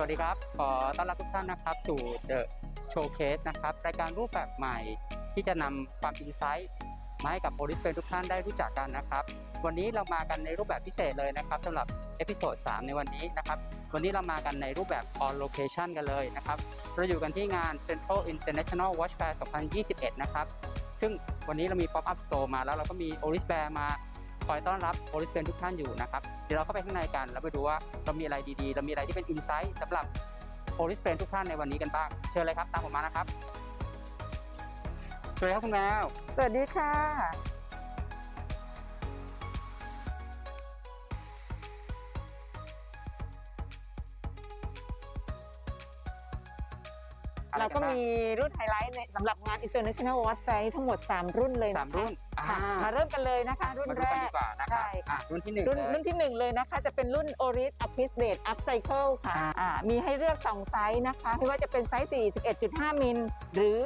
สวัสดีครับ ขอต้อนรับทุกท่านนะครับ สู่ The Showcase นะครับ รายการรูปแบบใหม่ที่จะนำความอินไซต์มาให้กับโปรดิสเฟนทุกท่านได้รู้จักกันนะครับ วันนี้เรามากันในรูปแบบพิเศษเลยนะครับสำหรับเอพิโซด3ในวันนี้นะครับ วันนี้เรามากันในรูปแบบ on location กันเลยนะครับเราอยู่กันที่งาน Central International Watch Fair 2021 นะครับ ซึ่งวันนี้เรามี Pop Up Store มาแล้วเราก็มี Oris Bear มา คอยต้อนรับ Oris Bear ทุกท่านอยู่นะครับ เดี๋ยวเราเข้าไปข้างในกันแล้วไปดูว่าเรามีอะไรดีๆ เรามีอะไรที่เป็นอินไซต์สำหรับ Oris Bear ทุกท่านในวันนี้กันบ้าง เชิญเลยครับตามผมมานะครับสวัสดีครับคุณแมว สวัสดีค่ะอะไรเรากันก็บ้างมีรุ่นไฮไลท์ในสำหรับงาน International Watch Fair ทั้งหมด 3 รุ่นเลยะคะ สามรุ่น ค่ะอ่ามมาเริ่มกันเลยนะคะ รุ่นมาดูแรกันกดีกว่านะครับใช่ค่ะ อะรุ่นที่หนึ่งรุ่นเลย รุ่นที่1เลยนะคะ จะเป็นรุ่น Oris Upgrade Upcycle ค่ะอ่าอ่ามีให้เลือก 2 ไซส์นะคะไม่ว่าจะเป็นไซส์ 41.5 มิลหรือ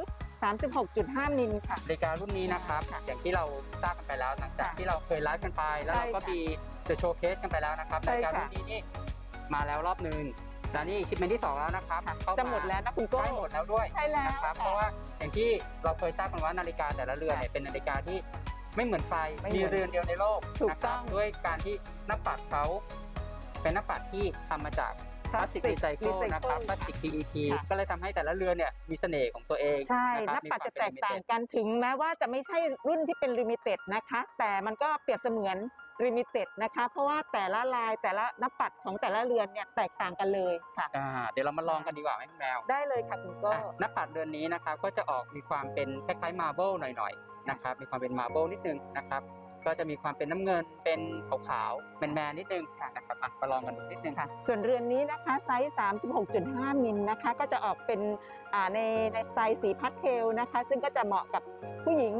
36.5 มิลค่ะนาฬิการุ่นนี้นะครับ อย่างที่เราทราบกันไปแล้วหลังจากค่ะที่เราเคยไลฟ์กันไป แล้วเราก็ใช่ค่ะมีเดอะโชว์เคสกันไปแล้วนะครับใช่นาฬิกาค่ะรุ่นนี้นี่มาแล้วรอบหนึ่งแล้วนี่ชิปเมนที่สองแล้วนะครับเข้าาจะหมดแล้วนะคุณโก้ ใกล้หมดแล้วด้วยใช่แล้วนะครับเพราะว่าอย่างที่เราเคยทราบกันว่านาฬิกาแต่ละเรือนเนี่ยเป็นนาฬิกาที่ ไม่เหมือนใครไม่เหมืมีอนเรือนเดียวในโลกถูกนะคต้รัอบงด้วยการที่หน้าปัดเขาเป็นหน้าปัดที่ทำมาจากพลาสติกรีไซเคิล Recycle นะครับพลาสติก PET ค่ะ ก็เลยทำให้แต่ละเรือนเนี่ยมีเสน่ห์ของตัวเองใช่ะครับหน้าปัดมีควมจะแตกต่างเป็น limited กันถึงแม้ว่าจะไม่ใช่รุ่นที่เป็นลิมิเต็ดนะคะ แต่มันก็เปรียบเสมือนลิมิเต็ดนะคะ เพราะว่าแต่ละลายแต่ละหน้าปัดของแต่ละเรือนเนี่ยแตกต่างกันเลยค่ะ อ่าเดี๋ยวเรามาลองกันดีกว่าไหมคุณแมวได้เลยค่ะคุณโก้อะหน้าปัดเรือนนี้นะครับก็จะออกมีความเป็นคล้ายๆมาร์เบิลหน่อยๆ นะครับ มีความเป็นมาร์เบิลนิดนึงนะครับ ก็จะมีความเป็นน้ำเงินเป็นขาวๆแมนๆนิดนึงนะครับอะมาลองกันดูนิดนึงค่ะ ส่วนเรือนนี้นะคะไซส์ 36.5 มิลนะคะ ก็จะออกเป็นอ่าในในสไตล์สีพาสเทลนะคะ ซึ่งก็จะเหมาะกับผู้หญิง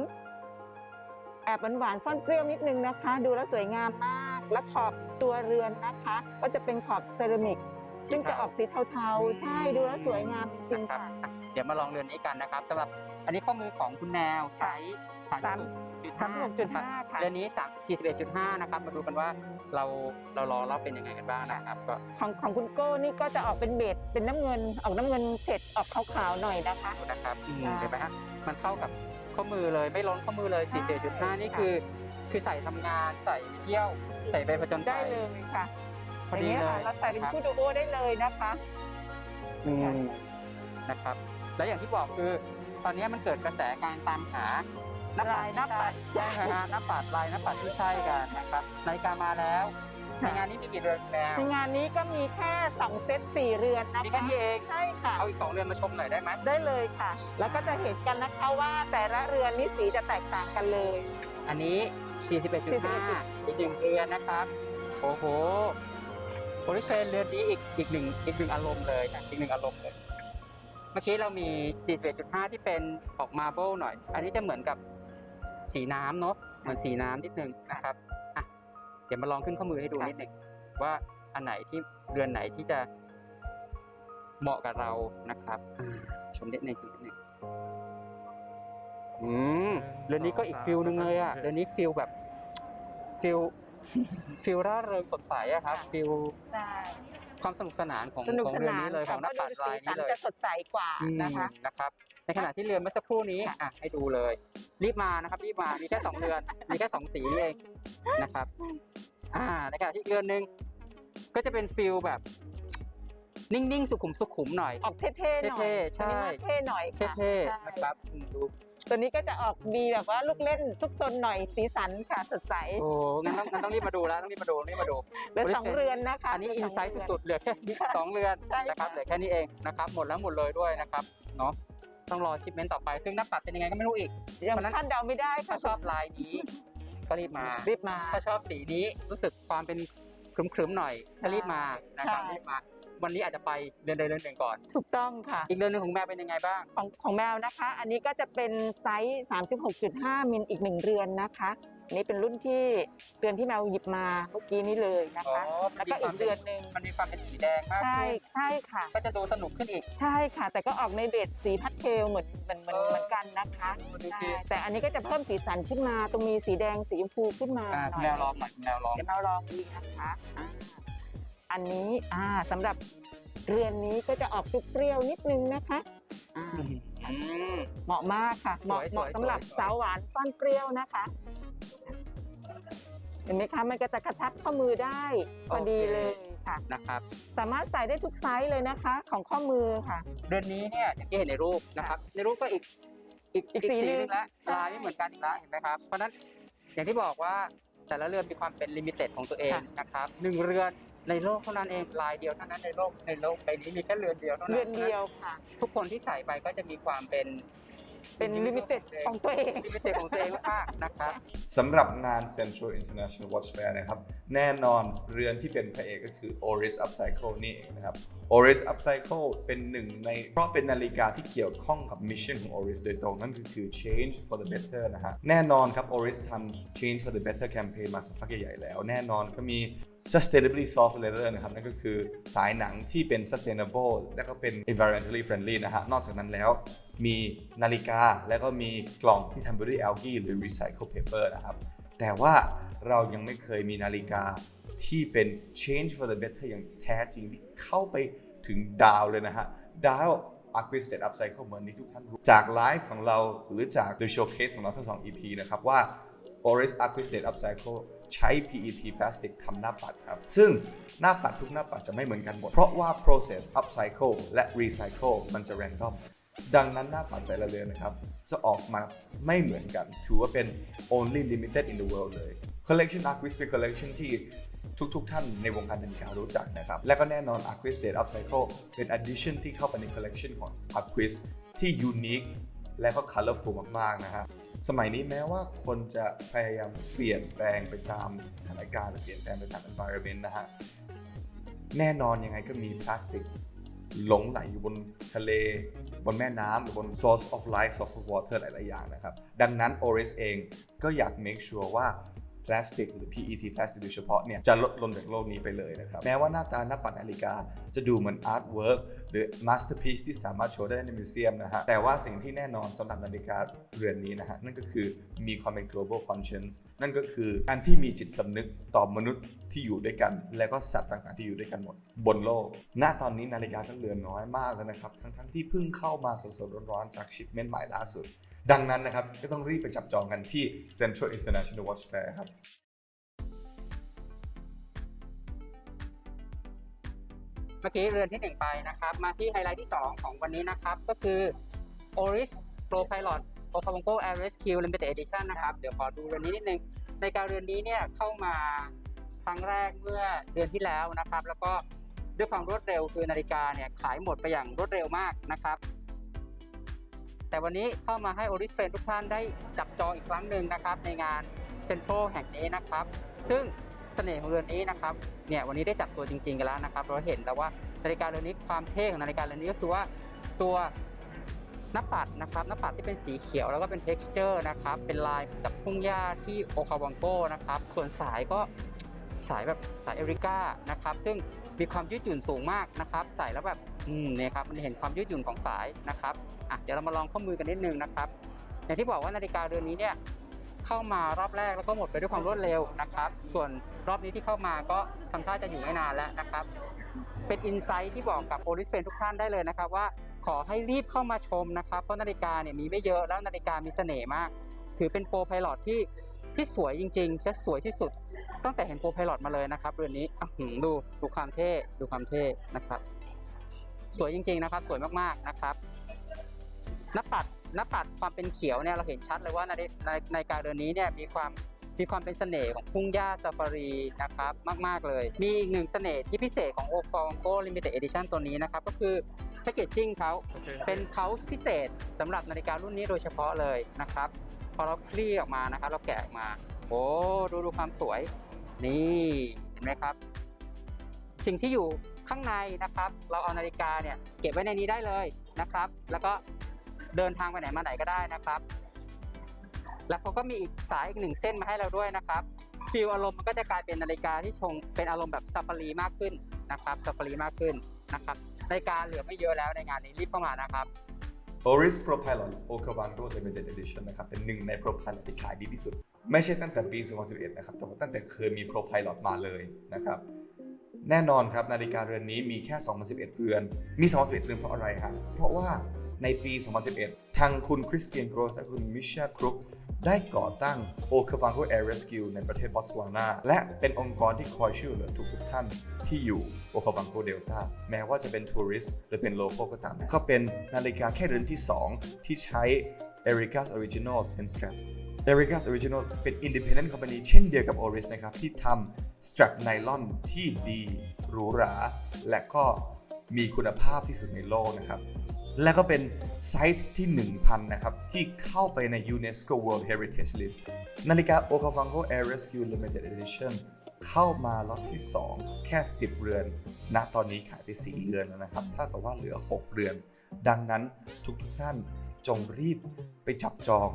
แอบหวานๆซ่อนเปรี้ยวนิดนึงนะคะ ดูแล้วสวยงามมาก และขอบตัวเรือนนะคะ ก็จะเป็นขอบเซรามิกซึ่งจะออกสีเทาๆ ใช่ดูแล้วสวยงามจริงนะครัค่ะบอะ เดี๋ยวมาลองเรือนนี้กันนะครับสำหรับ อันนี้ข้อมือของคุณแนวไซส์36.5ค่ะเรือนนี้3 41.5นะครับ มาดูกันว่าเราเรารอเราเป็นยังไงกันบ้างนะครับก็ของของคุณโก้นี่ก็จะออกเป็นเบจเป็นน้ำเงินออกน้ำเงินเฉดออกขาวๆหน่อยนะคะดูนะครับอืมค่ะเห็นไหมฮะมันเข้ากับข้อมือเลยไม่ล้นข้อมือเลยใช่41.5นี่คือ คือใส่ทำงานใส่เที่ยว ใส่ไปผจญภัได้ยเลยค่ะพออย่างดีนี้ยเลค่ะยเราใส่เป็นครับคู่ดูโอได้เลยนะคะอืมนะครับ แล้วอย่างที่บอกคือ ตอนนี้มันเกิดกระแสการตามหาหน้าปัดลายหน้าปัดใช่ครับหน้าปัดลายหน้าปัดที่ใช่กันนะครับนาฬิกามาแล้วในงานนี้มีกี่เดือนแล้วในงานนี้ก็มีแค่2เซต4เรือนนะมีคะแค่นี้เองใช่ค่ะเอาอีกสองเดือนมาชมหน่อยได้ไหมได้เลยค่ะ แล้วก็จะเห็นกันนะคะว่าแต่ละเรือนนี้สีจะแตกต่างกันเลย อันนี้ 41.5อีกหนึ่งเรือนนะครับโอ้โหโอริเชนเรือนนี้อีกอีกหนึ่งอีกหนึ่งอารมณ์เลยอีกหนึ่งอารมณ์เลย เมื่อกี้เรามี 41.5 ที่เป็นออกมาร์เบิลหน่อย อันนี้จะเหมือนกับสีน้ำเนาะ เหมือนสีน้ำนิดนึงนะครับ อะ เดี๋ยวมาลองขึ้นข้อมือให้ดูค่ะนิดหนึ่งว่าอันไหนที่เรือนไหนที่จะเหมาะกับเรานะครับอ่าชมนิดหนึ่งชมนิดหนึ่งอืมเรือนนี้ก็อีกฟิลหนึ่งเลยอะ เรือนนี้ฟิลแบบฟิลฟิลร่าเริงสดใสอะครับ ฟิลใช่ ความสนุกสนานของสนุกของสเรือนนานนี้เลยขค่ะองหน้าก็ปัดดูลาสียสันี้นเลยจะสดใสกว่าอืมนะคะ นะครับ ในขณะที่เรือนเมื่อสักครู่นี้อะให้ดูเลย รีบมานะครับรีบมามีแค่สองเรือน มีแค่สองสีเองนะครับ อ่าในขณะที่อีกเรือนหนึ่งก็จะเป็นฟิลแบบ นิ่งๆ สุขุมสุขุมๆหน่อย ออกเท่ๆหน่อยเท่ๆใช่ตัวนี้มาเท่หน่อยค่ะเท่ใช่ ๆนะครับอืมดู ตัวนี้ก็จะออกมีแบบว่าลูกเล่นซุกซนหน่อยสีสันค่ะสดใส โอ้งั้นต้องงั้นต้องรีบมาดูแล้วต้องรีบมาดูรีบมาดูเหลือสองเรือนนะคะอันนี้เหลือินสงไซต์เรืสุดๆเหลือแค่สองเรือนใช่ค่ะ นะครับเหลือแค่นี้เองนะครับหมดแล้วหมดเลยด้วยนะครับเนาะต้องรอชิปเมนต์ต่อไป ซึ่งหน้าปัดเป็นยังไงก็ไม่รู้อีก ยังเพราะฉะนั้นคาดเดาไม่ได้ค่ะถ้าชอบลายนี้ ก็รีบมา รีบมา ถ้าชอบสีนี้รู้สึกความเป็นครึมๆหน่อยก็รีบมานะครับใช่ รีบมา วันนี้อาจจะไปเดือนใดเดือนหนึ่งก่อน ถูกต้องค่ะ อีกเดือนหนึ่งของแม่เป็นยังไงบ้าง ของของแมวนะคะ อันนี้ก็จะเป็นไซส์ 36.5 มิลอีกหนึ่งเรือนนะคะอันนี้เป็นรุ่นที่เรือนที่แมวหยิบมาเมื่อกี้นี้เลยนะคะ อ๋อแล้วก็อีกเรือนหนึ่งมันมีความเป็นสีแดงมากใช่ขึ้นใช่ค่ะ ก็จะดูสนุกขึ้นอีก ใช่ค่ะ แต่ก็ออกในเบสสีพัดเทลเหมือนเหมือนเหมือนเออ เหมือนกันนะคะดูสิใช่แต่อันนี้ก็จะเพิ่มสีสันขึ้นมา ตรงมีสีแดงสีชมพูขึ้นมาอ่าหน่อยแนวลองหน่อยแนวลอง เดี๋ยวเราลองดูนะคะอ่า อันนี้อ่าสำหรับเรือนนี้ก็จะออกเปรี้ยวๆนิดนึงนะคะอ่าอืม เหมาะมากค่ะ เหมาะสวยๆเหมาะสำหรับสวยๆสาวหวานซ่อนเปรี้ยวนะคะ เห็นไหมคะมันก็จะกระชับข้อมือได้พอดีเลยค่ะ นะครับ สามารถใส่ได้ทุกไซส์เลยนะคะ ของข้อมือค่ะเรือนนี้เนี่ยอย่างที่เห็นในรูปนะครับ ในรูปก็อีกอีกอีอีกกสีสีหนึ่งนึงแล้วใช่ลายไม่เหมือนกันอีกแล้วเห็นไหมครับ เพราะฉะนั้นอย่างที่บอกว่าแต่ละเรือนมีความเป็นลิมิเต็ดของตัวเองค่ะ นะครับหนึ่งเรือน ในโลกเท่านั้นเองลายเดียวเท่านั้นในโลกในโลกใบนี้มีแค่เรือนเดียวเท่านั้นเรือนเดียวค่ะ ทุกคนที่ใส่ไปก็จะมีความเป็น เป็นลิมิเต็ดของตัวเอง ลิมิเต็ดของตัวเองมากๆนะครับ สำหรับงาน Central International Watch Fair นะครับ แน่นอนเรือนที่เป็นพระเอกก็คือ Oris Upcycle นี่เองนะครับ Oris Upcycle เป็นหนึ่งในเพราะเป็นนาฬิกาที่เกี่ยวข้องกับมิชชั่นของ Oris โดยตรง นั่นก็คือ Change for the Better นะฮะ แน่นอนครับ Oris ทำ Change for the Better campaign มาสักพักใหญ่ๆแล้ว แน่นอนก็มี sustainably sourced leather นะครับ นั่นก็คือสายหนังที่เป็น sustainable และก็เป็น environmentally friendly นะฮะ นอกจากนั้นแล้ว มีนาฬิกาแล้วก็มีกล่องที่ทำด้วย algae หรือ recycle paper นะครับ แต่ว่าเรายังไม่เคยมีนาฬิกาที่เป็น change for the better อย่างแท้จริงที่เข้าไปถึงดาวเลยนะฮะดาว Aquis State Upcycle เหมือนที่ทุกท่านรู้จากไลฟ์ของเราหรือจาก The Showcase ของเราทั้งสอง EP นะครับว่า Oris Aquis State Upcycle ใช้ PET พลาสติกทำหน้าปัดครับ ซึ่งหน้าปัดทุกหน้าปัดจะไม่เหมือนกันหมด เพราะว่า process upcycle และ recycle มันจะ random ดังนั้นหน้าปัดแต่ละเรือนนะครับ จะออกมาไม่เหมือนกัน ถือว่าเป็น only limited in the world เลย collection Aquis เป็น collection ที่ทุกๆท่านในวงการนาฬิการู้จักนะครับ และก็แน่นอน Aquis Date Upcycle เป็น addition ที่เข้าไปใน collection ของ Aquis ที่ unique และก็ colorful มากๆนะฮะสมัยนี้แม้ว่าคนจะพยายามเปลี่ยนแปลงไปตามสถานการณ์หรือเปลี่ยนแปลงไปตาม environment นะฮะแน่นอนยังไงก็มีพลาสติกหลงไหลอยู่บนทะเล บนแม่น้ำหรือบน source of life source of water หลาย ๆ อย่างนะครับ ดังนั้น Oris เองก็อยาก make sure ว่า พลาสติกหรือ PET พลาสติกโดยเฉพาะเนี่ยจะลดลงจากโลกนี้ไปเลยนะครับ แม้ว่าหน้าตาหน้าปัดนาฬิกาจะดูเหมือน artwork หรือ masterpiece ที่สามารถโชว์ได้ในมิวเซียมนะฮะแต่ว่าสิ่งที่แน่นอนสำหรับนาฬิกาเรือนนี้นะฮะนั่นก็คือมีความเป็น global conscience นั่นก็คือการที่มีจิตสำนึกต่อมนุษย์ที่อยู่ด้วยกัน และก็สัตว์ต่างๆที่อยู่ด้วยกันหมดบนโลก ณตอนนี้นาฬิกาก็เหลือน้อยมากแล้วนะครับทั้งๆที่เพิ่งเข้ามาสดๆร้อนๆจากชิปเมนต์ใหม่ล่าสุด ดังนั้นนะครับก็ต้องรีบไปจับจองกันที่ Central International Watch Fair ครับเมื่อกี้เรือนที่หนึ่งไปนะครับ มาที่ไฮไลท์ที่สองของวันนี้นะครับ ก็คือ Oris Pro Pilot o c a w o n g o Air Rescue Limited Edition นะครับ เดี๋ยวขอดูเรือนนี้นิดนึง ในการเรือนนี้เนี่ยเข้ามาครั้งแรกเมื่อเดือนที่แล้วนะครับ แล้วก็ด้วยความรวดเร็วคือนาฬิกาเนี่ยขายหมดไปอย่างรวดเร็วมากนะครับ แต่วันนี้เข้ามาให้ Oris Friend ทุกท่านได้จับจองอีกครั้งหนึ่งนะครับ ในงานเซ็นทรัลแห่งนี้นะครับ ซึ่งเสน่ห์ของเรือนนี้นะครับเนี่ยวันนี้ได้จับตัวจริงๆกันแล้วนะครับ เราเห็นแล้วว่านาฬิกาเรือนนี้ความเท่ของนาฬิกาเรือนนี้ก็คือว่าตัวหน้าปัดนะครับหน้าปัดที่เป็นสีเขียวแล้วก็เป็น texture นะครับเป็นลายกับทุ่งหญ้าที่โอคาวังโกนะครับส่วนสายก็สายแบบสายเอริก้านะครับซึ่งมีความยืดหยุ่นสูงมากนะครับ ใส่แล้วแบบอืมเนี่ยครับมันเห็นความยืดหยุ่นของสายนะครับ อะเดี๋ยวเรามาลองข้อมือกันนิดนึงนะครับ อย่างที่บอกว่านาฬิกาเรือนนี้เนี่ยเข้ามารอบแรกแล้วก็หมดไปด้วยความรวดเร็วนะครับ ส่วนรอบนี้ที่เข้ามาก็ทำท่าจะอยู่ไม่นานแล้วนะครับ เป็นอินไซต์ที่บอกกับโอลิสเฟนทุกท่านได้เลยนะครับ ว่าขอให้รีบเข้ามาชมนะครับเพราะนาฬิกาเนี่ยมีไม่เยอะแล้วนาฬิกามีเสน่ห์มาก ถือเป็นโปรไพลอตที่ที่สวยจริงๆจะสวยที่สุด ตั้งแต่เห็นโปรไพลอตมาเลยนะครับเรือนนี้ดูดูความเท่ดูความเท่นะครับ สวยจริง ๆนะครับ สวยมากๆนะครับ หน้าปัดหน้าปัดความเป็นเขียวเนี่ยเราเห็นชัดเลยว่าในในในการเรือนนี้เนี่ยมีความมีความเป็นเสน่ห์ของทุ่งหญ้าซาฟารีนะครับมาก ๆ เลย มีอีกหนึ่งเสน่ห์ที่พิเศษของโอฟองโกลิมิเต็ดเอดิชันตัวนี้นะครับ ก็คือแพคเกจจิ้งเขาเป็นเขาพิเศษสำหรับนาฬิการุ่นนี้โดยเฉพาะเลยนะครับ พอเราคลี่ออกมานะครับ เราแกะออกมา โอ้ดูดูความสวย นี่เห็นไหมครับ สิ่งที่อยู่ข้างในนะครับ เราเอานาฬิกาเนี่ยเก็บไว้ในนี้ได้เลยนะครับ แล้วก็ เดินทางไปไหนมาไหนก็ได้นะครับ แล้วเขาก็มีอีกสายอีกหนึ่งเส้นมาให้เราด้วยนะครับฟิลอารมณ์มันก็จะกลายเป็นนาฬิกาที่ชงเป็นอารมณ์แบบซาฟารีมากขึ้นนะครับซาฟารีมากขึ้นนะครับนาฬิกาเหลือไม่เยอะแล้วในงานนี้รีบเข้ามานะครับ Oris Pro Pilot Okavango Limited Edition นะครับเป็นหนึ่งใน Pro Pilot ที่ขายดีที่สุด ไม่ใช่ตั้งแต่ปี 2011 นะครับ แต่ว่าตั้งแต่เคยมี Pro Pilot มาเลยนะครับ แน่นอนครับนาฬิกาเรือนนี้มีแค่ 2011 เรือน มี 2011 เรือนเพราะอะไรฮะเพราะว่า ในปี 2011 ทางคุณคริสเตียนโกรสและคุณมิชาครุกได้ก่อตั้ง o k a v a n g o Air Rescue ในประเทศบอตสวานา และเป็นองค์กรที่คอยช่วยเหลือทุกๆท่านที่อยู่ o k a v a n g o Delta แม้ว่าจะเป็นทัวริสต์หรือเป็นโลโก้ก็ตาม ก็เป็นนาฬิกาแค่เรือนที่ 2 ที่ใช้ Erica's Originals เป็น strap Erica's Originals เป็น independent company เช่นเดียวกับ Oris นะครับ ที่ทำ strap ไนลอนที่ดีหรูหรา และก็ มีคุณภาพที่สุดในโลกนะครับ และก็เป็นไซต์ที่ 1,000 นะครับ ที่เข้าไปใน UNESCO World Heritage List นาฬิกา Okavango Air Rescue Limited Edition เข้ามาล็อตที่ 2 แค่ 10 เรือน ณ ตอนนี้ขายไป 4 เรือนแล้วนะครับเท่ากับว่าเหลือ 6 เรือน ดังนั้นทุกๆท่านจงรีบไปจับจอง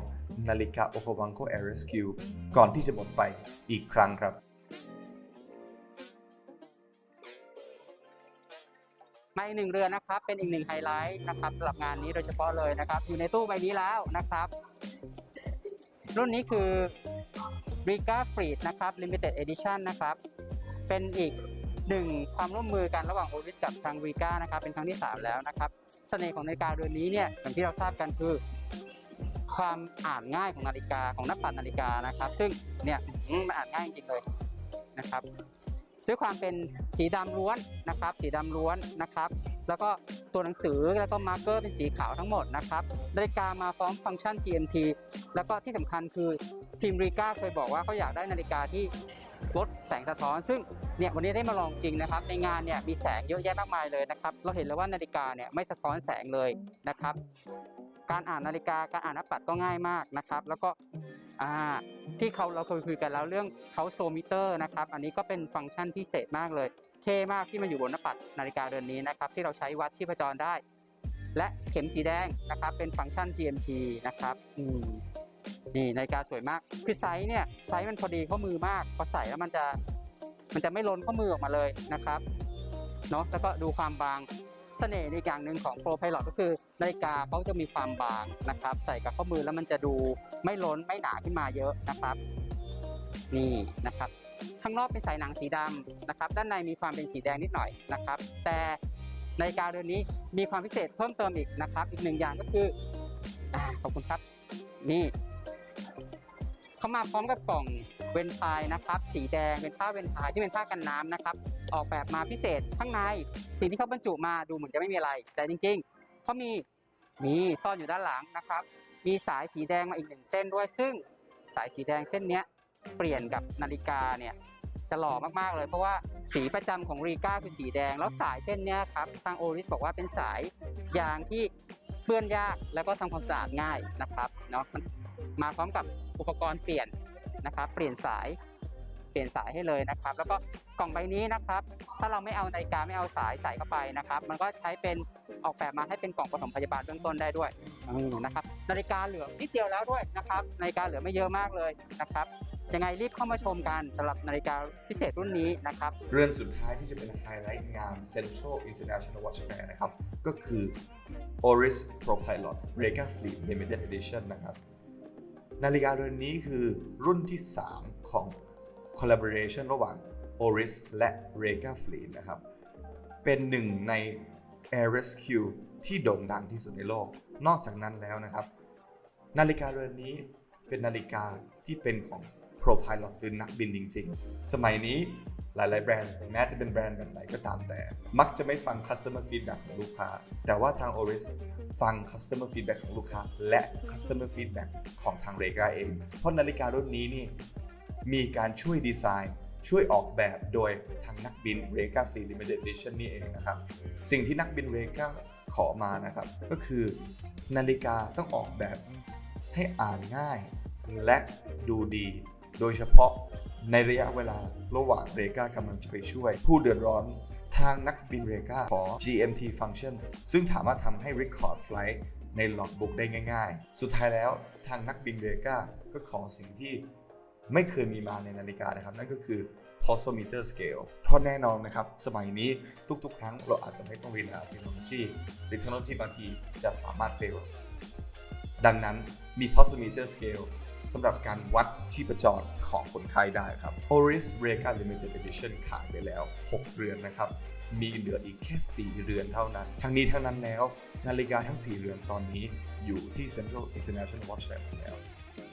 นาฬิกา Okavango Air Rescue ก่อนที่จะหมดไปอีกครั้งครับ มาอีกหนึ่งเรือนนะครับ เป็นอีกหนึ่งไฮไลท์นะครับสำหรับงานนี้โดยเฉพาะเลยนะครับ อยู่ในตู้ใบนี้แล้วนะครับ รุ่นนี้คือ Riga Fleet นะครับ Limited Edition นะครับ เป็นอีกหนึ่งความร่วมมือกันระหว่าง Oris กับทาง Riga นะครับเป็นครั้งที่ 3 แล้วนะครับเสน่ห์ของนาฬิกาเรือนนี้เนี่ยอย่างที่เราทราบกันคือ ความอ่านง่ายของนาฬิกาของนักปั่นนาฬิกานะครับ ซึ่งเนี่ยมันอ่านง่ายจริงเลยนะครับ ด้วยความเป็นสีดำล้วนนะครับ สีดำล้วนนะครับ แล้วก็ตัวหนังสือแล้วก็มาร์กเกอร์เป็นสีขาวทั้งหมดนะครับนาฬิกามาพร้อมฟังก์ชัน GMT แล้วก็ที่สำคัญคือทีมรีกาเคยบอกว่าเขาอยากได้นาฬิกาที่ลดแสงสะท้อน ซึ่งเนี่ยวันนี้ได้มาลองจริงนะครับ ในงานเนี่ยมีแสงเยอะแยะมากมายเลยนะครับ เราเห็นเลยว่านาฬิกาเนี่ยไม่สะท้อนแสงเลยนะครับ การอ่านนาฬิกาการอ่านน้าปัดก็ง่ายมากนะครับ แล้วก็ที่เขาเราเคยคุยกันแล้วเรื่องเขาโซมิเตอร์นะครับ อันนี้ก็เป็นฟังก์ชันพิเศษมากเลยเท่มากที่มาอยู่บนหน้าปัดนาฬิกาเรือนนี้นะครับ ที่เราใช้วัดชีพจรได้ และเข็มสีแดงนะครับ เป็นฟังก์ชัน GMT นะครับอืมนี่นาฬิกาสวยมาก คือไซส์เนี่ยไซส์มันพอดีข้อมือมากพอใส่แล้วมันจะมันจะไม่ล้นข้อมือออกมาเลยนะครับเนาะแล้วก็ดูความบาง สน่ห์ในอย่างหนึ่งของ Pro Pilot ก็คือนาฬิกาเขาจะมีความบางนะครับ ใส่กับข้อมือแล้วมันจะดูไม่ล้นไม่หนาขึ้นมาเยอะนะครับ นี่นะครับข้างนอกเป็นสายหนังสีดำนะครับ ด้านในมีความเป็นสีแดงนิดหน่อยนะครับ แต่นาฬิกาเรือนนี้มีความพิเศษเพิ่มเติมอีกนะครับ อีกหนึ่งอย่างก็คืออขอบคุณครับ นี่เขามาพร้อมกับกล่องเวนพายนะครับ สีแดงเป็นผ้าเวนพายที่เป็นผ้ากันน้ำนะครับ ออกแบบมาพิเศษข้างในสิ่งที่เขาบรรจุมาดูเหมือนจะไม่มีอะไร แต่จริงๆเขามีมีซ่อนอยู่ด้านหลังนะครับ มีสายสีแดงมาอีกหนึ่งเส้นด้วย ซึ่งสายสีแดงเส้นนี้เปลี่ยนกับนาฬิกาเนี่ยจะหล่อมากๆเลย เพราะว่าสีประจำของรีกาคือสีแดง แล้วสายเส้นนี้ครับทางโอริสบอกว่าเป็นสายยางที่เปื้อนยากแล้วก็ทำความสะอาดง่ายนะครับเนาะมาพร้อมกับอุปกรณ์เปลี่ยนนะครับ เปลี่ยนสาย เปลี่ยนสายให้เลยนะครับ แล้วก็กล่องใบนี้นะครับ ถ้าเราไม่เอานาฬิกาไม่เอาสายใส่เข้าไปนะครับ มันก็ใช้เป็นออกแบบมาให้เป็นกล่องปฐมพยาบาลเบื้องต้นได้ด้วยนะครับนาฬิกาเหลือนิดเดียวแล้วด้วยนะครับนาฬิกาเหลือไม่เยอะมากเลยนะครับยังไงรีบเข้ามาชมกันสำหรับนาฬิกาพิเศษรุ่นนี้นะครับ เรื่อนสุดท้ายที่จะเป็นไฮไลท์งาน Central International Watch Fair นะครับ ก็คือ Oris Pro Pilot Rega Fleet Limited Edition นะครับ นาฬิกาเรือนนี้คือรุ่นที่ 3 ของ collaboration ระหว่าง Oris และ Rega Fleet นะครับ เป็นหนึ่งใน Air Rescue ที่โด่งดังที่สุดในโลก นอกจากนั้นแล้วนะครับ นาฬิกาเรือนนี้เป็นนาฬิกาที่เป็นของ Pro Pilot หรือนักบินจริง ๆ สมัยนี้หลาย ๆ แบรนด์แม้จะเป็นแบรนด์แบบไหนก็ตามแต่ มักจะไม่ฟัง Customer Feedback ของลูกค้า แต่ว่าทาง Oris ฟัง Customer Feedback ของลูกค้า และ Customer Feedback ของทาง Rega เอง เพราะนาฬิการุ่นนี้นี่ มีการช่วยดีไซน์ ช่วยออกแบบโดยทางนักบิน Rega Fleet Limited Edition นี่เองนะครับ สิ่งที่นักบิน Rega ขอมานะครับ ก็คือนาฬิกาต้องออกแบบให้อ่านง่ายและดูดี โดยเฉพาะในระยะเวลาระหว่างเรกากำลังจะไปช่วย ผู้เดือดร้อนทางนักบินเรกาขอ GMT function ซึ่งถามารถทำให้ record flight ใน logbook ได้ง่าย ๆ สุดท้ายแล้วทางนักบินเรกาก็ขอสิ่งที่ ไม่เคยมีมาในนาฬิกานะครับ นั่นก็คือ pulsometer scale เพราะแน่นอนนะครับ สมัยนี้ทุกๆ ครั้งเราอาจจะไม่ต้องเรียนเทคโนโลยีหรือเทคโนโลยีบางทีจะสามารถ fail ดังนั้นมี pulsometer scale สำหรับการวัดชีพจรของคนไข้ได้ครับ Oris Rega Limited Edition ขายไปแล้ว 6 เรือนนะครับ มีเหลืออีกแค่ 4 เรือนเท่านั้น ทั้งนี้ทั้งนั้นแล้ว นาฬิกาทั้ง 4 เรือนตอนนี้อยู่ที่ Central International Watch Fair หมดแล้ว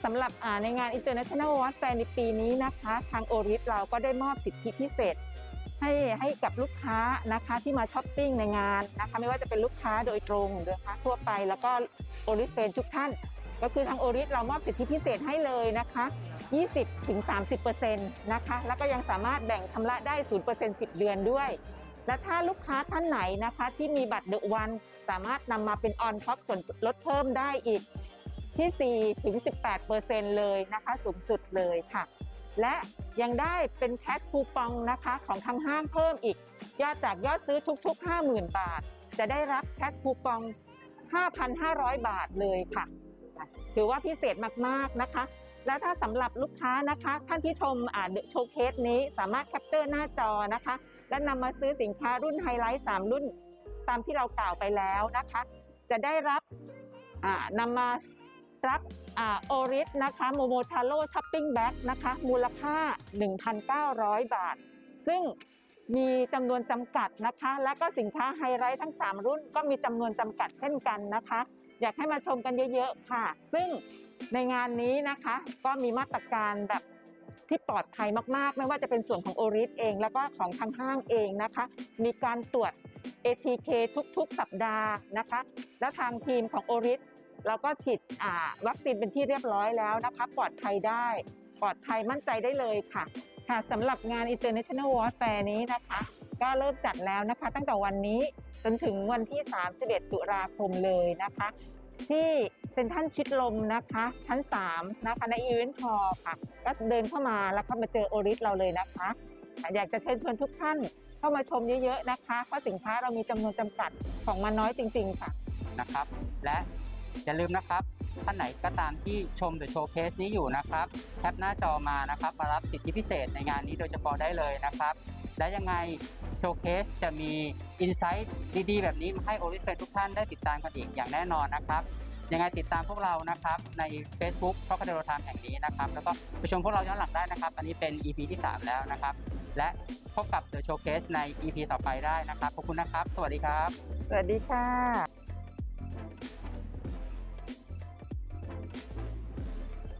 สำหรับในงาน International Watch Fair ในปีนี้นะคะ ทางโอริสเราก็ได้มอบสิทธิพิเศษ ให้ให้กับลูกค้านะคะที่มาช้อปปิ้งในงานนะคะไม่ว่าจะเป็นลูกค้าโดยตรงหรือลูกค้าทั่วไป แล้วก็โอริสเฟนทุกท่าน ก็คือทางโอริสเรามอบสิทธิพิเศษให้เลยนะคะ 20-30%นะคะแล้วก็ยังสามารถแบ่งชำระได้ 0% 10 เดือนด้วยและถ้าลูกค้าท่านไหนนะคะที่มีบัตรเดอะวันสามารถนำมาเป็นออนท็อปส่วนลดเพิ่มได้อีก ที่4ถึง18%เลยนะคะ สูงสุดเลยค่ะ และยังได้เป็นแคชคูปองนะคะของทางห้างเพิ่มอีก ยอดจากยอดซื้อทุก ๆ 50,000 บาท จะได้รับแคชคูปอง 5,500 บาทเลยค่ะ ถือว่าพิเศษมากๆนะคะ และถ้าสำหรับลูกค้านะคะ ท่านที่ชมอ่าโชว์เคสนี้สามารถแคปเจอร์หน้าจอนะคะ และนำมาซื้อสินค้ารุ่นไฮไลท์ 3 รุ่น ตามที่เรากล่าวไปแล้วนะคะ จะได้รับนำมา รับโอริสนะคะโมโมทาโร่ช้อปปิ้งแบ็กนะคะมูลค่า 1,900 บาท ซึ่งมีจำนวนจำกัดนะคะ และก็สินค้าไฮไลท์ทั้ง 3 รุ่นก็มีจำนวนจำกัดเช่นกันนะคะ อยากให้มาชมกันเยอะๆค่ะ ซึ่งในงานนี้นะคะ ก็มีมาตรการแบบที่ปลอดภัยมากๆ ไม่ว่าจะเป็นส่วนของโอริสเอง แล้วก็ของทางห้างเองนะคะ มีการตรวจ ATK ทุกๆ สัปดาห์นะคะ แล้วทางทีมของโอริส เราก็ฉีดวัคซีนเป็นที่เรียบร้อยแล้วนะคะ ปลอดภัยได้ ปลอดภัยมั่นใจได้เลยค่ะ ค่ะสำหรับงาน International Watch Fair นี้นะคะ ก็เริ่มจัดแล้วนะคะ ตั้งแต่วันนี้จนถึงวันที่ 31 ตุลาคมเลยนะคะ ที่เซ็นทรัลชิดลมนะคะ ชั้น 3 นะคะในอีเวนต์ฮอลล์ค่ะ ก็เดินเข้ามาแล้วก็มาเจอโอริสเราเลยนะคะ อยากจะเชิญชวนทุกท่านเข้ามาชมเยอะๆนะคะเพราะสินค้าเรามีจำนวนจำกัดของมันน้อยจริง ๆ ค่ะนะครับ และ อย่าลืมนะครับท่านไหนก็ตามที่ชม The Showcase นี้อยู่นะครับแคปหน้าจอมานะครับมารับสิทธิพิเศษในงานนี้โดยเฉพาะได้เลยนะครับ และยังไงโชว์เคสจะมีอินไซต์ดีๆ แบบนี้มาให้โอริสเฟนทุกท่านได้ติดตามกันอีกอย่างแน่นอนนะครับ ยังไงติดตามพวกเรานะครับ ใน Facebook เพราะคาเดโรไทม์แห่งนี้นะครับ แล้วก็ไปชมพวกเราย้อนหลังได้นะครับ อันนี้เป็น EP ที่ 3 แล้วนะครับ และพบกับ The Showcase ใน EP ต่อไปได้นะครับ ขอบคุณนะครับ สวัสดีครับ สวัสดีค่ะ